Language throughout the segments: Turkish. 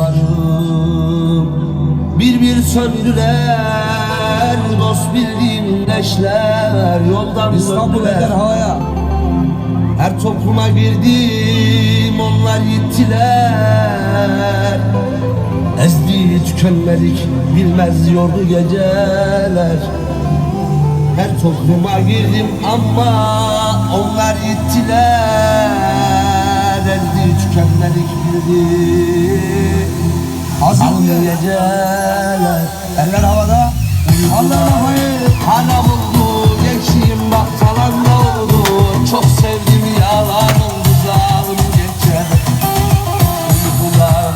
aşklarım Bir bir söndüler Dost bildiğim leşler Yoldan İstanbul döndüler eder havaya. Her topluma girdim onlar gittiler Ezdi tükenmedik bilmez yordu geceler Her topluma girdim ama onlar gittiler Ezdi tükenmedik bildi Hazır Alın mı? Geceler. Eller havada. Allah kafayı. Hala buldu. Gençliğim bak falan ne oldu. Çok sevdim yalan oldu zalim geçer Uykular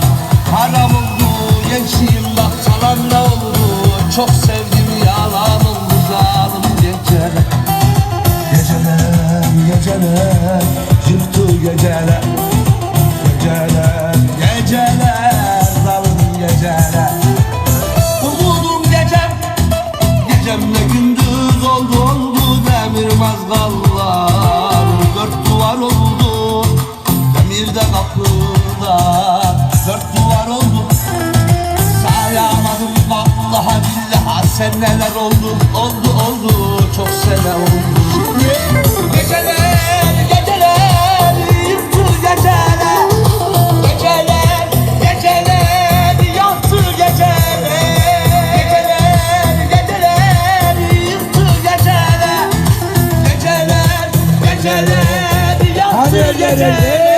haram oldu gençliğim bak falan ne oldu. Çok sevdim Gecemle gündüz oldu oldu demir mazgallar Dört duvar oldu. Demirde kapıda Dört duvar oldu. Sayamadım vallaha billaha seneler oldu oldu oldu çok sene oldu geceler. geceler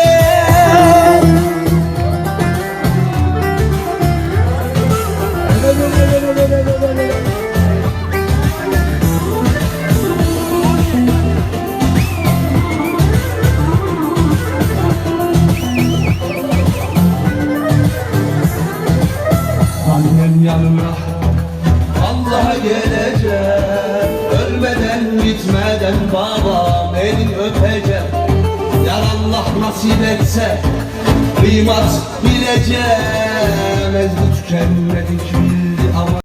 Annem yanına Allah'a geleceğim Ölmeden gitmeden babam elin öpeceğim Yar Allah nasip etse Kıymat bileceğim. Ezdi tükenmedik bildi ama